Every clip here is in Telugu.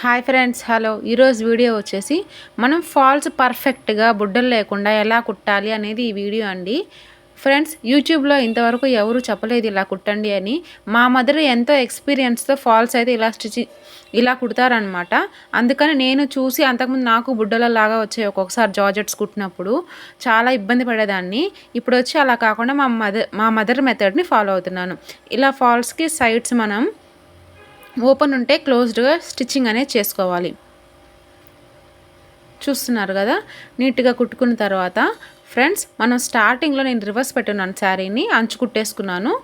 Hi friends hello. ఈరోజు వీడియో వచ్చేసి మనం ఫాల్స్ పర్ఫెక్ట్గా బుడ్డలు లేకుండా ఎలా కుట్టాలి అనేది ఈ వీడియో అండి. ఫ్రెండ్స్ యూట్యూబ్లో ఇంతవరకు ఎవరు చెప్పలేదు ఇలా కుట్టండి అని. మా మదర్ ఎంతో ఎక్స్పీరియన్స్తో ఫాల్స్ అయితే ఇలా స్టిచ్ ఇలా కుడతారనమాట అందుకని నేను చూసి అంతకుముందు నాకు బుడ్డలలాగా వచ్చాయి ఒక్కొక్కసారి జార్జెట్స్ కుట్టినప్పుడు. చాలా ఇబ్బంది పడేదాన్ని. ఇప్పుడు వచ్చి అలా కాకుండా మా మదర్ మా మదర్ మెథడ్ని ఫాలో అవుతున్నాను. ఇలా ఫాల్స్కి సైడ్స్ మనం ఓపెన్ ఉంటే క్లోజ్డ్గా స్టిచ్చింగ్ అనేది చేసుకోవాలి. చూస్తున్నారు కదా? నీట్గా కుట్టుకున్న తర్వాత ఫ్రెండ్స్ మనం స్టార్టింగ్లో నేను రివర్స్ పెట్టున్నాను శారీని అంచు కుట్టేసుకున్నాను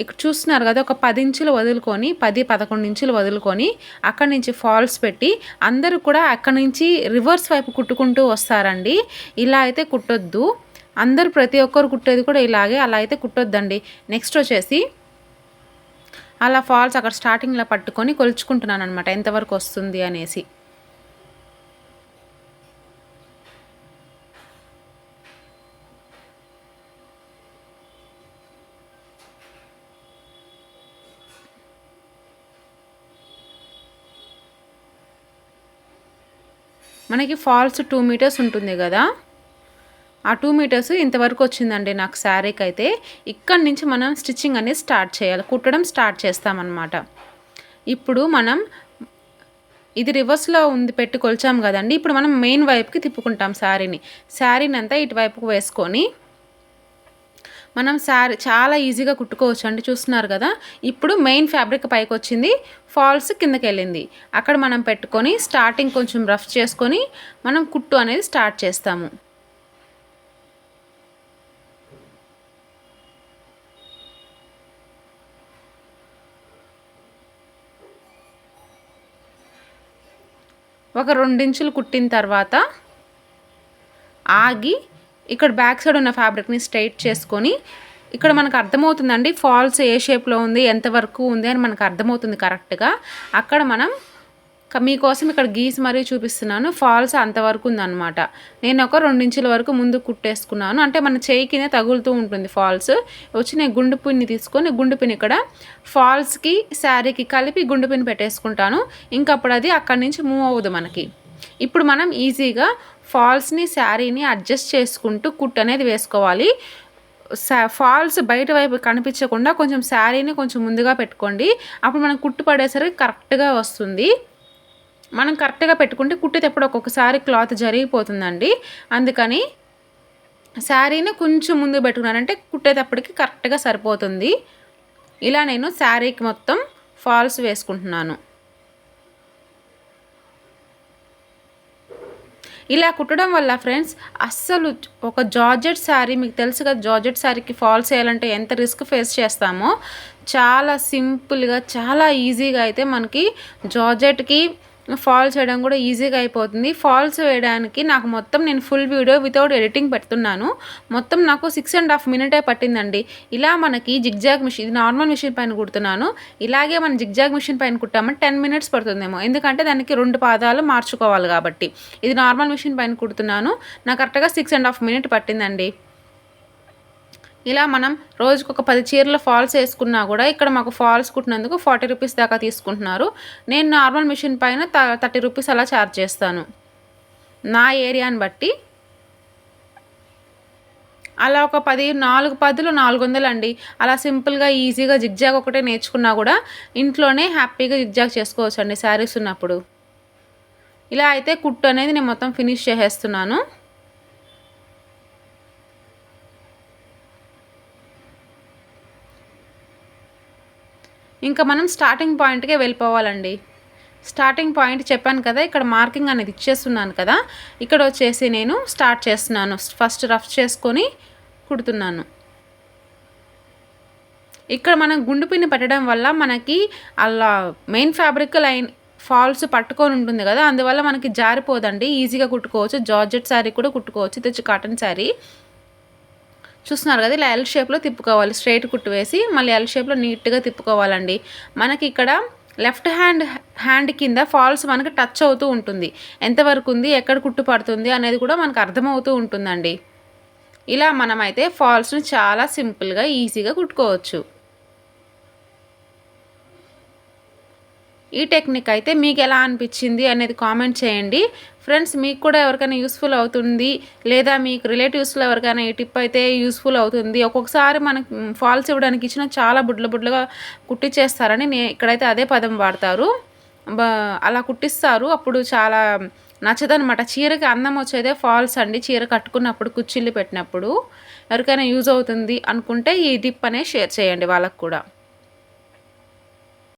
ఇక్కడ చూస్తున్నారు కదా ఒక పది ఇంచులు వదులుకొని పది పదకొండు ఇంచులు వదులుకొని అక్కడి నుంచి ఫాల్స్ పెట్టి అందరూ కూడా అక్కడి నుంచి రివర్స్ వైపు కుట్టుకుంటూ వస్తారండి. ఇలా అయితే కుట్టొద్దు. అందరూ ప్రతి ఒక్కరు కుట్టేది కూడా ఇలాగే అలా అయితే కుట్టొద్దండి. నెక్స్ట్ వచ్చేసి అలా ఫాల్స్ అక్కడ స్టార్టింగ్లో పట్టుకొని కొలుచుకుంటున్నాను అనమాట ఎంతవరకు వస్తుంది అనేసి. మనకి ఫాల్స్ టూ మీటర్స్ ఉంటుంది కదా. ఆ టూ మీటర్స్ ఇంతవరకు వచ్చిందండి నాకు శారీకి అయితే ఇక్కడి నుంచి మనం స్టిచ్చింగ్ అనేది స్టార్ట్ చేయాలి. కుట్టడం స్టార్ట్ చేస్తామన్నమాట. ఇప్పుడు మనం ఇది రివర్స్లో ఉంది పెట్టి కొలిచాం కదండి. ఇప్పుడు మనం మెయిన్ వైపుకి తిప్పుకుంటాం శారీని. శారీని అంతా ఇటువైపుకు వేసుకొని మనం శారీ చాలా ఈజీగా కుట్టుకోవచ్చు అండి చూస్తున్నారు కదా? ఇప్పుడు మెయిన్ ఫ్యాబ్రిక్ పైకి వచ్చింది. ఫాల్స్ కిందకి వెళ్ళింది. అక్కడ మనం పెట్టుకొని స్టార్టింగ్ కొంచెం రఫ్ చేసుకొని మనం కుట్టు అనేది స్టార్ట్ చేస్తాము. ఒక రెండించులు కుట్టిన తర్వాత ఆగి ఇక్కడ బ్యాక్ సైడ్ ఉన్న ఫ్యాబ్రిక్ని స్ట్రైట్ చేసుకొని ఇక్కడ మనకు అర్థమవుతుందండి ఫాల్స్ ఏ షేప్లో ఉంది ఎంతవరకు ఉంది అని మనకు అర్థమవుతుంది కరెక్ట్గా అక్కడ మనం మీకోసం ఇక్కడ గీసి మరీ చూపిస్తున్నాను. ఫాల్స్ అంతవరకు ఉందన్నమాట. నేను ఒక రెండించుల వరకు ముందు కుట్టేసుకున్నాను. అంటే మన చేయి కింద తగులుతూ ఉంటుంది ఫాల్స్. వచ్చి నేను గుండు పిన్ని తీసుకొని గుండు పిన్ ఇక్కడ ఫాల్స్కి శారీకి కలిపి గుండు పిన్ పెట్టేసుకుంటాను. ఇంకప్పుడు అది అక్కడి నుంచి మూవ్ అవ్వదు మనకి. ఇప్పుడు మనం ఈజీగా ఫాల్స్ని శారీని అడ్జస్ట్ చేసుకుంటూ కుట్ అనేది వేసుకోవాలి. ఫాల్స్ బయట వైపు కనిపించకుండా కొంచెం శారీని కొంచెం ముందుగా పెట్టుకోండి. అప్పుడు మనం కుట్టు పడేసరికి కరెక్ట్గా వస్తుంది. మనం కరెక్ట్గా పెట్టుకుంటే కుట్టేటప్పుడు ఒక్కొక్కసారి క్లాత్ జరిగిపోతుందండి. అందుకని శారీని కొంచెం ముందు పెట్టుకున్నానంటే కుట్టేటప్పటికి కరెక్ట్గా సరిపోతుంది. ఇలా నేను శారీకి మొత్తం ఫాల్స్ వేసుకుంటున్నాను. ఇలా కుట్టడం వల్ల ఫ్రెండ్స్ అస్సలు ఒక జార్జెట్ శారీ మీకు తెలుసు కదా జార్జెట్ శారీకి ఫాల్స్ వేయాలంటే ఎంత రిస్క్ ఫేస్ చేస్తామో. చాలా సింపుల్గా చాలా ఈజీగా అయితే మనకి జార్జెట్కి ఫాల్స్ వేయడం కూడా ఈజీగా అయిపోతుంది. ఫాల్స్ వేయడానికి నాకు మొత్తం నేను ఫుల్ వీడియో వితౌట్ ఎడిటింగ్ పెడుతున్నాను. మొత్తం నాకు సిక్స్ అండ్ హాఫ్ మినిటే పట్టిందండి. ఇలా మనకి జిగ్జాగ్ మిషన్ ఇది నార్మల్ మిషన్ పైన కుడుతున్నాను. ఇలాగే మనం జిగ్జాగ్ మిషన్ పైన కుట్టామంటే టెన్ మినిట్స్ పడుతుందేమో. ఎందుకంటే దానికి రెండు పాదాలు మార్చుకోవాలి కాబట్టి. ఇది నార్మల్ మిషన్ పైన కుడుతున్నాను. నాకు కరెక్ట్గా సిక్స్ అండ్ హాఫ్ మినిట్ పట్టిందండి. ఇలా మనం రోజుకు ఒక పది చీరల ఫాల్స్ వేసుకున్నా కూడా ఇక్కడ మాకు ఫాల్స్ కుట్టినందుకు ఫార్టీ రూపీస్ దాకా తీసుకుంటున్నారు. నేను నార్మల్ మిషన్ పైన థర్టీ రూపీస్ అలా ఛార్జ్ చేస్తాను. నా ఏరియాని బట్టి. అలా ఒక పది నాలుగు పదులు నాలుగు వందలు అండి అలా సింపుల్గా ఈజీగా జిగ్జాగ్ ఒకటే నేర్చుకున్నా కూడా ఇంట్లోనే హ్యాపీగా జిగ్జాగ్ చేసుకోవచ్చు అండి శారీస్ ఉన్నప్పుడు. ఇలా అయితే కుట్టు అనేది నేను మొత్తం ఫినిష్ చేసేస్తున్నాను. ఇంకా మనం స్టార్టింగ్ పాయింట్కే వెళ్ళిపోవాలండి. స్టార్టింగ్ పాయింట్ చెప్పాను కదా ఇక్కడ మార్కింగ్ అనేది ఇచ్చేస్తున్నాను కదా ఇక్కడ వచ్చేసి నేను స్టార్ట్ చేస్తున్నాను. ఫస్ట్ రఫ్ చేసుకొని కుడుతున్నాను. ఇక్కడ మనం గుండు పిన్ని పెట్టడం వల్ల మనకి అలా మెయిన్ ఫ్యాబ్రిక్ లైన్ ఫాల్స్ పట్టుకొని ఉంటుంది కదా అందువల్ల మనకి జారిపోదండి. ఈజీగా కుట్టుకోవచ్చు. జార్జెట్ శారీ కూడా కుట్టుకోవచ్చు. తెచ్చి కాటన్ శారీ చూస్తున్నారు కదా ఇలా ఎల్ షేప్లో తిప్పుకోవాలి. స్ట్రైట్ కుట్టు వేసి మళ్ళీ ఎల్ షేప్లో నీట్గా తిప్పుకోవాలండి. మనకి ఇక్కడ లెఫ్ట్ హ్యాండ్ హ్యాండ్ కింద ఫాల్స్ మనకి టచ్ అవుతూ ఉంటుంది. ఎంతవరకు ఉంది ఎక్కడ కుట్టు పడుతుంది అనేది కూడా మనకు అర్థమవుతూ ఉంటుందండి. ఇలా మనమైతే ఫాల్స్ని చాలా సింపుల్గా ఈజీగా కుట్టుకోవచ్చు. ఈ టెక్నిక్ అయితే మీకు ఎలా అనిపించింది అనేది కామెంట్ చేయండి. ఫ్రెండ్స్ మీకు కూడా ఎవరికైనా యూస్ఫుల్ అవుతుంది లేదా మీకు రిలేటివ్స్లో ఎవరికైనా ఈ టిప్ అయితే యూస్ఫుల్ అవుతుంది. ఒక్కొక్కసారి మనకు ఫాల్స్ ఇవ్వడానికి ఇచ్చిన చాలా బుడ్ల బుడ్లుగా కుట్టించేస్తారని నేను ఇక్కడైతే అదే పదం వాడతారు. అలా కుట్టిస్తారు. అప్పుడు చాలా నచ్చదనమాట చీరకి అందం వచ్చేదే ఫాల్స్ అండి. చీర కట్టుకున్నప్పుడు కుచ్చిళ్ళు పెట్టినప్పుడు ఎవరికైనా యూజ్ అవుతుంది అనుకుంటే ఈ టిప్ అనే షేర్ చేయండి వాళ్ళకు కూడా.